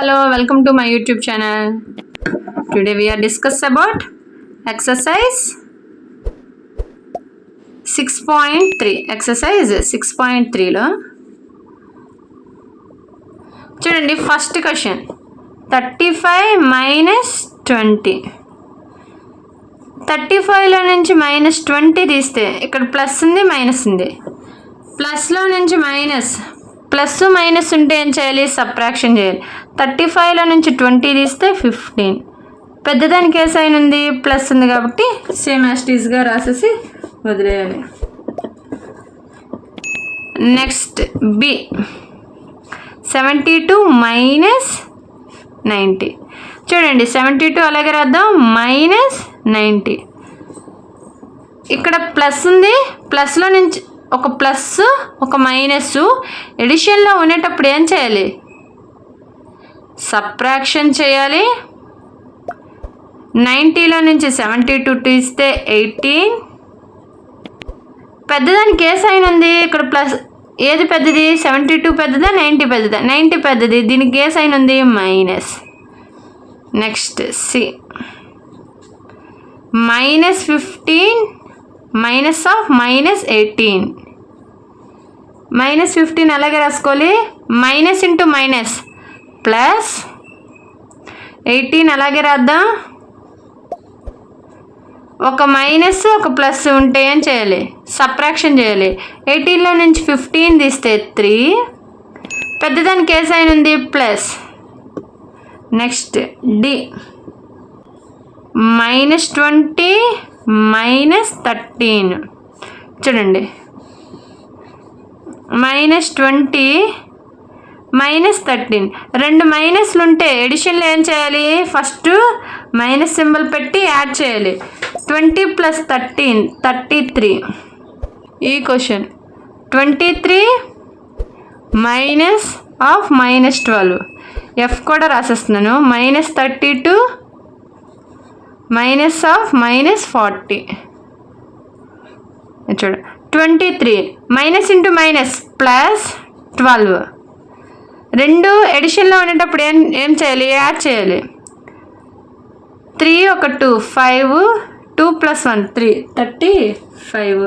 Hello welcome to my YouTube channel today we are discuss about exercise six point three exercise six point త్రీలో చూడండి first question thirty five minus twenty thirty ఫైవ్లో నుంచి minus twenty తీస్తే ఇక్కడ plus ఉంది minus ఉంది. ప్లస్లో నుంచి మైనస్ ప్లస్ మైనస్ ఉంటే ఏం చేయాలి? సబ్ట్రాక్షన్ చేయాలి. థర్టీ ఫైవ్లో నుంచి ట్వంటీ తీస్తే ఫిఫ్టీన్. పెద్దదానికి ఏ సైన్ ఉంది? ప్లస్ ఉంది కాబట్టి సేమ్ యాస్టీస్గా రాసేసి వదిలేయాలి. Next B. Seventy two minus ninety. చూడండి సెవెంటీ టూ అలాగే రాద్దాం మైనస్ నైంటీ. ఇక్కడ ప్లస్ ఉంది ప్లస్లో నుంచి ఒక ప్లస్ ఒక మైనస్ ఎడిషన్లో ఉండేటప్పుడు ఏం చేయాలి? సప్రాక్షన్ చేయాలి. నైంటీలో నుంచి సెవెంటీ టూ తీస్తే ఎయిటీన్. పెద్దదానికి ఏ సైన్ ఉంది? ఇక్కడ ప్లస్ ఏది పెద్దది? సెవెంటీ టూ పెద్దదా? నైంటీ పెద్దదా? నైంటీ పెద్దది. దీనికి ఏ సైన్ ఉంది? Minus. Next C. Minus fifteen minus of minus eighteen. Minus fifteen అలాగే రాసుకోవాలి? Minus into minus. Plus eighteen అలాగే రాద్దాం. ఒక మైనస్ ఒక ప్లస్ ఉంటే ఏం చేయాలి. సప్రాక్షన్ చేయాలి. ఎయిటీన్లో నుంచి ఫిఫ్టీన్ తీస్తే త్రీ. పెద్దదానికి ఏ సైన్ ఉంది? Plus. Next D. Minus twenty minus thirteen. చూడండి. మైనస్ ట్వంటీ మైనస్ థర్టీన్ రెండు మైనస్లు ఉంటే ఎడిషన్లో ఏం చేయాలి? ఫస్ట్ మైనస్ సింబల్ పెట్టి యాడ్ చేయాలి. Twenty plus thirteen thirty three ఈ question twenty three minus of minus twelve F కూడా రాసేస్తున్నాను. Minus thirty two minus of minus forty చూడ. Twenty three minus into minus plus twelve రెండు ఎడిషన్లో ఉండేటప్పుడు ఏం ఏం చేయాలి? యాడ్ చేయాలి. త్రీ ఒక two five two plus one three thirty five.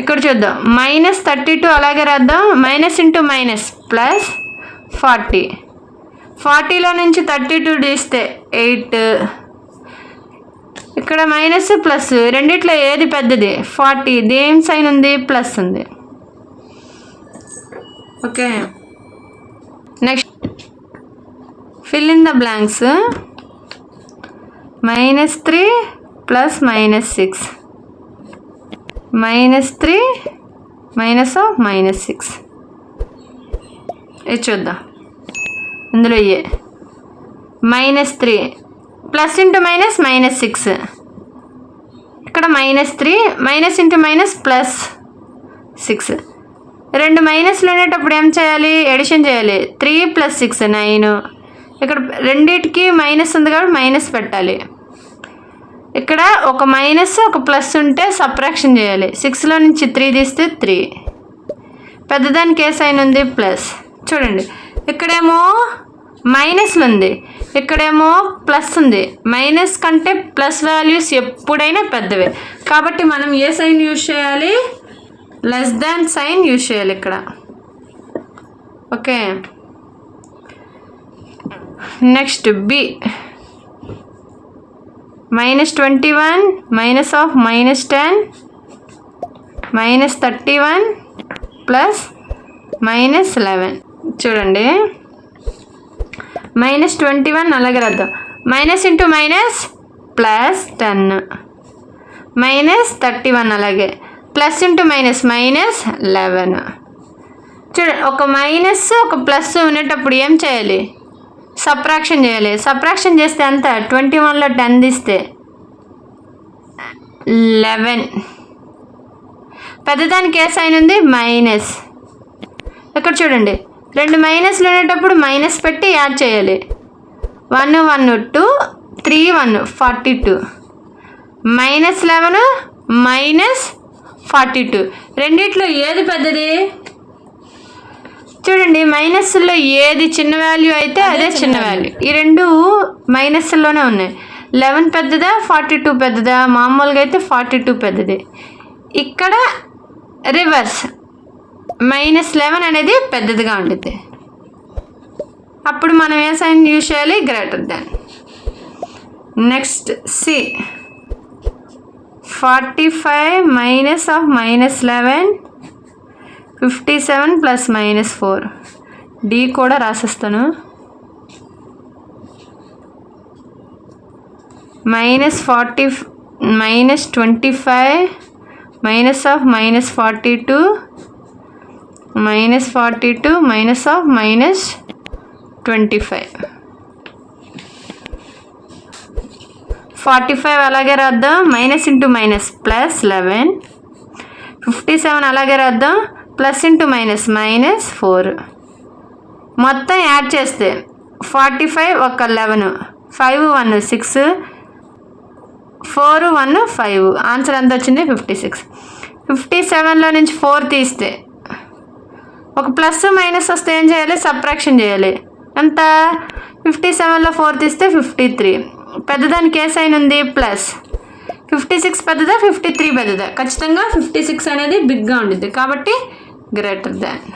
ఇక్కడ చూద్దాం. మైనస్ థర్టీ టూ అలాగే రాద్దాం. Minus into minus plus forty. ఫార్టీలో నుంచి థర్టీ టూ తీస్తే ఎయిట్. ఇక్కడ మైనస్ ప్లస్ రెండిట్లో ఏది పెద్దది? ఫార్టీ. దేని సైన్ ఉంది? ప్లస్ ఉంది. Okay. Next. Fill in the blanks minus three plus minus six minus three minus of minus six ఇది చూద్దాం. ఇందులో ఏ? Minus three plus into minus minus six ఇక్కడ minus three minus into minus plus six రెండు మైనస్లు ఉండేటప్పుడు ఏం చేయాలి? Edition చేయాలి. త్రీ ప్లస్ సిక్స్ నైన్ ఇక్కడ రెండింటికి మైనస్ ఉంది కాబట్టి మైనస్ పెట్టాలి. ఇక్కడ ఒక మైనస్ ఒక ప్లస్ ఉంటే సప్రాక్షన్ చేయాలి. సిక్స్లో నుంచి త్రీ తీస్తే త్రీ పెద్దదానికి ఏ సైన్ ఉంది? ప్లస్ చూడండి. ఇక్కడేమో మైనస్లు ఉంది. ఇక్కడేమో ప్లస్ ఉంది. మైనస్ కంటే ప్లస్ వాల్యూస్ ఎప్పుడైనా పెద్దవే. కాబట్టి మనం ఏ సైన్ యూజ్ చేయాలి? లెస్ దాన్ సైన్ యూజ్ చేయాలి ఇక్కడ. Okay next B minus twenty one minus of minus ten minus thirty one plus minus eleven చూడండి. మైనస్ ట్వంటీ వన్ అలాగే రాద్దాం. Minus into minus plus ten minus thirty one అలాగే. Plus into minus minus eleven. చూడ ఒక minus ఒక plus ఉండేటప్పుడు ఏం చేయాలి? సప్రాక్షన్ చేయాలి. సప్రాక్షన్ చేస్తే ఎంత? ట్వంటీ వన్లో టెన్ తీస్తే లెవెన్. పెద్దదానికి ఏ సైన్ ఉంది? మైనస్. ఇక్కడ చూడండి రెండు మైనస్లు ఉండేటప్పుడు మైనస్ పెట్టి యాడ్ చేయాలి. One one two three one forty two. Minus eleven minus forty two. రెండిట్లో ఏది పెద్దది? చూడండి మైనస్లో ఏది చిన్న వాల్యూ అయితే అదే చిన్న వాల్యూ ఈ రెండు మైనస్లోనే ఉన్నాయి. లెవెన్ పెద్దదా ఫార్టీ టూ పెద్దదా? మామూలుగా అయితే ఫార్టీ టూ పెద్దది. ఇక్కడ రివర్స్. మైనస్ లెవెన్ అనేది పెద్దదిగా ఉంటుంది అప్పుడు మనం ఏ సైన్ యూజ్ చేయాలి? Greater than next C forty five minus of minus eleven fifty seven plus minus four D కూడా రాసేస్తాను. Minus forty minus twenty five minus of minus forty two minus forty two minus of minus twenty five forty five అలాగే రాద్దాం. Minus into minus plus eleven. Fifty seven అలాగే రాద్దాం. Plus into minus minus four. మొత్తం add చేస్తే forty five ఒక eleven. Five one six. Four one five. Answer ఎంత వచ్చింది? Fifty six. Fifty సెవెన్లో నుంచి ఫోర్ తీస్తే ఒక ప్లస్ మైనస్ వస్తే ఏం చేయాలి? సబ్ట్రాక్షన్ చేయాలి. ఎంత? ఫిఫ్టీ సెవెన్లో ఫోర్ తీస్తే ఫిఫ్టీ త్రీ. పెద్దదానికి ఏ సైన్ ఉంది ప్లస్. ఫిఫ్టీ సిక్స్ పెద్దదా ఫిఫ్టీ త్రీ పెద్దదా? ఖచ్చితంగా ఫిఫ్టీ సిక్స్ అనేది బిగ్గా ఉండిద్ది. కాబట్టి గ్రేటర్ దాన్.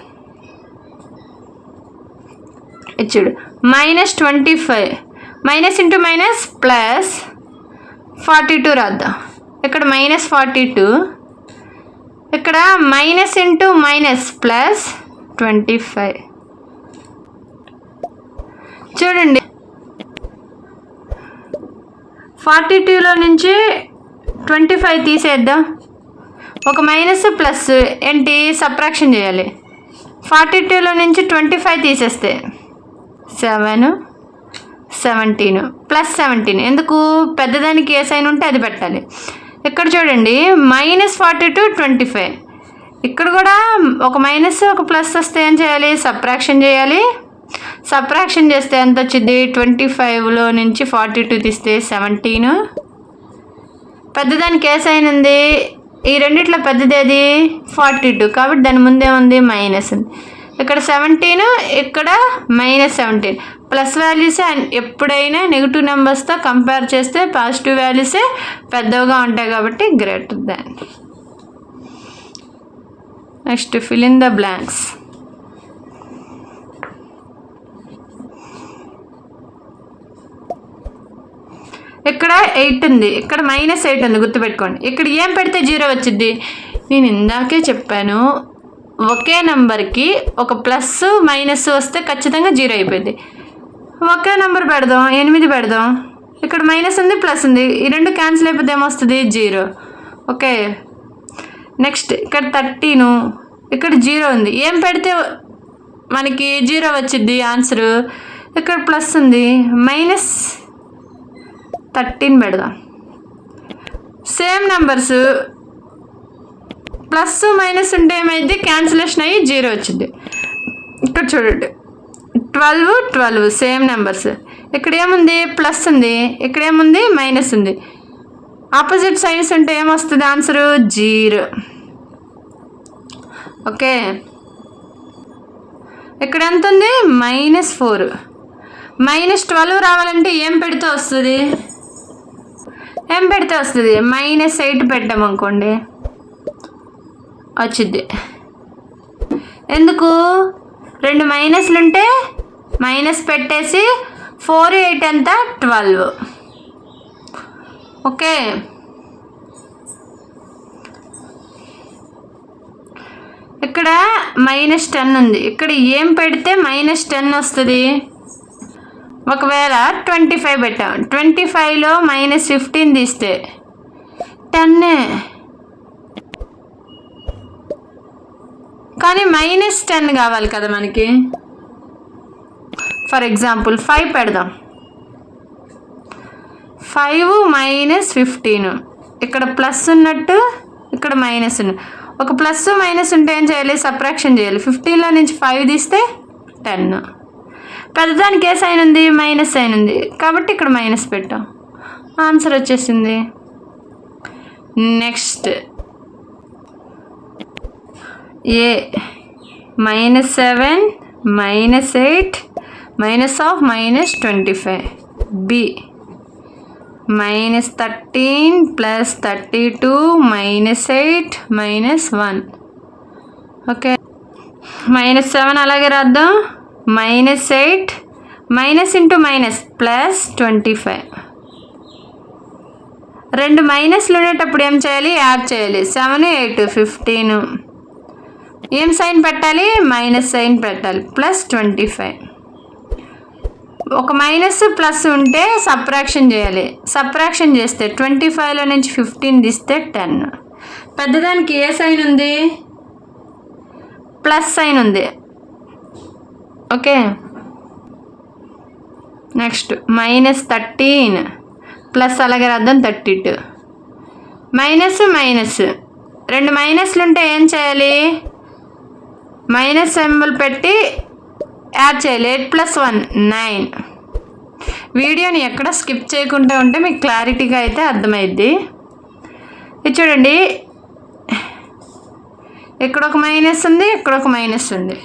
చూడు. Minus twenty five. Minus into minus plus forty two రాద్దాం. ఇక్కడ మైనస్ ఫార్టీ టూ. ఇక్కడ minus into minus plus twenty five. చూడండి. ఫార్టీ టూలో నుంచి ట్వంటీ ఫైవ్ తీసేద్దాం. ఒక మైనస్ ప్లస్ ఏంటి? సప్రాక్షన్ చేయాలి. ఫార్టీ టూలో నుంచి ట్వంటీ ఫైవ్ తీసేస్తే సెవెన్ సెవెంటీన్ ప్లస్ సెవెంటీన్. ఎందుకు? పెద్దదానికి ఏ సైన్ ఉంటే అది పెట్టాలి. ఇక్కడ చూడండి minus forty two twenty five. ఇక్కడ కూడా ఒక మైనస్ ఒక ప్లస్ వస్తే ఏం చేయాలి? సప్రాక్షన్ చేయాలి. సప్రాక్షన్ చేస్తే ఎంత వచ్చింది ట్వంటీ ఫైవ్లో నుంచి ఫార్టీ టూ తీస్తే సెవెంటీన్. పెద్దదానికి ఏ సైన్ ఉంది? ఈ రెండిట్లో పెద్దదేది ఫార్టీ టూ. కాబట్టి దాని ముందే ఉంది మైనస్. ఉంది ఇక్కడ సెవెంటీన్ ఇక్కడ మైనస్ సెవెంటీన్. ప్లస్ వాల్యూసే ఎప్పుడైనా నెగిటివ్ నెంబర్స్తో కంపేర్ చేస్తే పాజిటివ్ వాల్యూసే పెద్దవిగా ఉంటాయి కాబట్టి greater than. Next fill in the blanks. ఇక్కడ ఎయిట్ ఉంది? ఇక్కడ మైనస్ ఎయిట్ ఉంది? గుర్తుపెట్టుకోండి. ఇక్కడ ఏం పెడితే జీరో వచ్చింది నేను ఇందాకే చెప్పాను ఒకే నెంబర్కి ఒక ప్లస్ మైనస్ వస్తే ఖచ్చితంగా జీరో అయిపోయింది. ఒకే నెంబర్ పెడదాం ఎనిమిది పెడదాం. ఇక్కడ మైనస్ ఉంది ప్లస్ ఉంది. ఈ రెండు క్యాన్సిల్ అయిపోతే ఏమొస్తుంది? జీరో. ఓకే. నెక్స్ట్ ఇక్కడ థర్టీను ఇక్కడ జీరో ఉంది. ఏం పెడితే మనకి జీరో వచ్చింది ఆన్సరు ఇక్కడ ప్లస్ ఉంది. మైనస్ థర్టీన్ పెడదాం. సేమ్ నెంబర్స్ ప్లస్ మైనస్ ఉంటే ఏమైంది క్యాన్సిలేషన్ అయ్యి జీరో వచ్చింది ఇక్కడ చూడండి. ట్వెల్వ్ ట్వెల్వ్ సేమ్ నెంబర్స్ ఇక్కడ ఏముంది? ప్లస్ ఉంది. ఇక్కడ ఏముంది? మైనస్ ఉంది. ఆపోజిట్ సైన్స్ ఉంటే ఏమొస్తుంది? Answer zero. ఓకే ఇక్కడ ఎంత ఉంది? మైనస్ ఫోర్ మైనస్ ట్వెల్వ్ రావాలంటే ఏం పెడితే వస్తుంది? ఏం పెడితే వస్తుంది? మైనస్ ఎయిట్ పెట్టామనుకోండి వచ్చింది ఎందుకు? రెండు మైనస్లు ఉంటే మైనస్ పెట్టేసి ఫోర్ ఎయిట్ ఎంత? ట్వెల్వ్. ఓకే. ఇక్కడ మైనస్ టెన్ ఉంది. ఇక్కడ ఏం పెడితే మైనస్ టెన్ వస్తుంది? ఒకవేళ ట్వంటీ ఫైవ్ పెట్టాం. ట్వంటీ ఫైవ్లో మైనస్ ఫిఫ్టీన్ తీస్తే. టెన్నే కానీ మైనస్ టెన్ కావాలి కదా మనకి. ఫర్ ఎగ్జాంపుల్ ఫైవ్ పెడదాం. ఫైవ్ మైనస్ ఫిఫ్టీన్ ఇక్కడ ప్లస్ ఉన్నట్టు ఇక్కడ మైనస్ ఉన్న ఒక ప్లస్ మైనస్ ఉంటే ఏం చేయాలి? సప్రాక్షన్ చేయాలి. ఫిఫ్టీన్లో నుంచి ఫైవ్ తీస్తే టెన్ పెద్దదానికి ఏ సైన్ ఉంది? మైనస్ సైన్ ఉంది. కాబట్టి ఇక్కడ మైనస్ పెట్టాం. ఆన్సర్ వచ్చేసింది. Next. A minus seven minus eight minus of minus twenty five. B minus thirteen plus thirty two minus eight minus one. Okay. Minus seven అలాగే రాద్దాం. Minus eight minus into minus plus twenty five రెండు మైనస్లు ఉండేటప్పుడు ఏం చేయాలి? Add చేయాలి. Seven eight fifteen ఏం sign పెట్టాలి? మైనస్ సైన్ పెట్టాలి. ప్లస్ ట్వంటీ ఫైవ్ ఒక మైనస్ ప్లస్ ఉంటే సప్రాక్షన్ చేయాలి. సప్రాక్షన్ చేస్తే ట్వంటీ ఫైవ్లో నుంచి ఫిఫ్టీన్ తీస్తే టెన్ పెద్దదానికి ఏ సైన్ ఉంది? ప్లస్ సైన్ ఉంది. Okay. Next minus thirteen plus అలాగే రాద్దాం థర్టీ టూ. Minus minus. రెండు మైనస్లు ఉంటే ఏం చేయాలి? మైనస్ సింబల్ పెట్టి యాడ్ చేయాలి. Eight plus one nine. వీడియోని ఎక్కడ స్కిప్ చేయకుండా ఉంటే మీకు క్లారిటీగా అయితే అర్థమైద్ది. ఇది చూడండి. ఇక్కడ ఒక మైనస్ ఉంది ఇక్కడ ఒక మైనస్ ఉంది.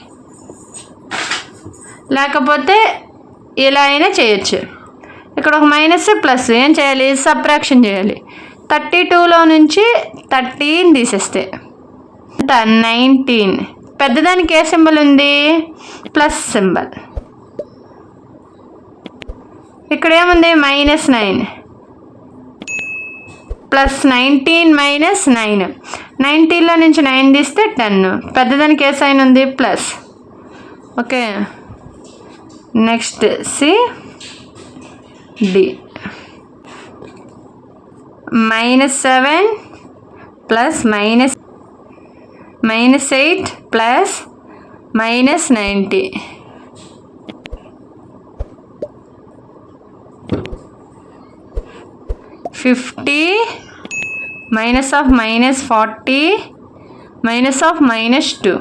లేకపోతే ఇలా అయినా చేయొచ్చు. ఇక్కడ ఒక మైనస్ ప్లస్. ఏం చేయాలి? సబ్ట్రాక్షన్ చేయాలి. థర్టీ టూలో నుంచి థర్టీన్ తీసేస్తే. నైన్టీన్. పెద్దదానికి ఏ సింబల్ ఉంది? Plus symbol. ఇక్కడ ఏముంది? Minus nine. Plus nineteen minus nine. నైన్టీన్లో నుంచి నైన్ తీస్తే టెన్. పెద్దదానికి ఏ సైన్ ఉంది? Plus. Okay. Next C D minus seven plus minus minus eight plus minus ninety fifty minus of minus forty minus of minus two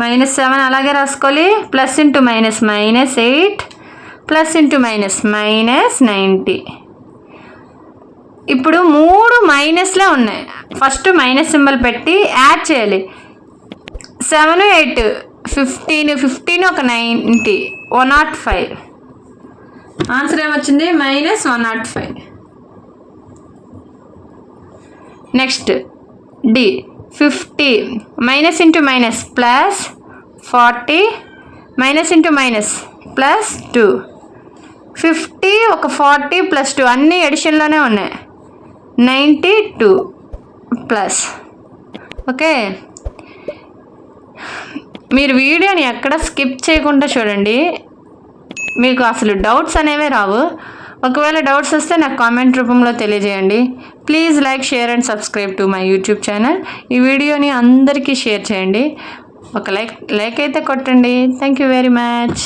minus seven అలాగే రాసుకోవాలి. Plus into minus minus eight plus into minus minus ninety ఇప్పుడు మూడు మైనస్లే ఉన్నాయి. First minus symbol పెట్టి add చేయాలి. Seven eight fifteen fifteen ఒక ninety one not five answer ఏమొచ్చింది? Minus one not five next D fifty. Minus into minus plus forty. Minus into minus plus two. Fifty ఒక forty plus two. అన్నీ ఎడిషన్లోనే ఉన్నాయి. Ninety two plus. Okay? మీరు వీడియోని ఎక్కడ skip చేయకుండా చూడండి. మీకు అసలు డౌట్స్ అనేవే రావు. ఒకవేళ డౌట్స్ వస్తే నాకు కామెంట్ రూపంలో తెలియజేయండి. Please like share and subscribe to my YouTube channel. ఈ వీడియోని అందరికీ షేర్ చేయండి. ఒక లైక్ లైక్ అయితే కొట్టండి. Thank you very much.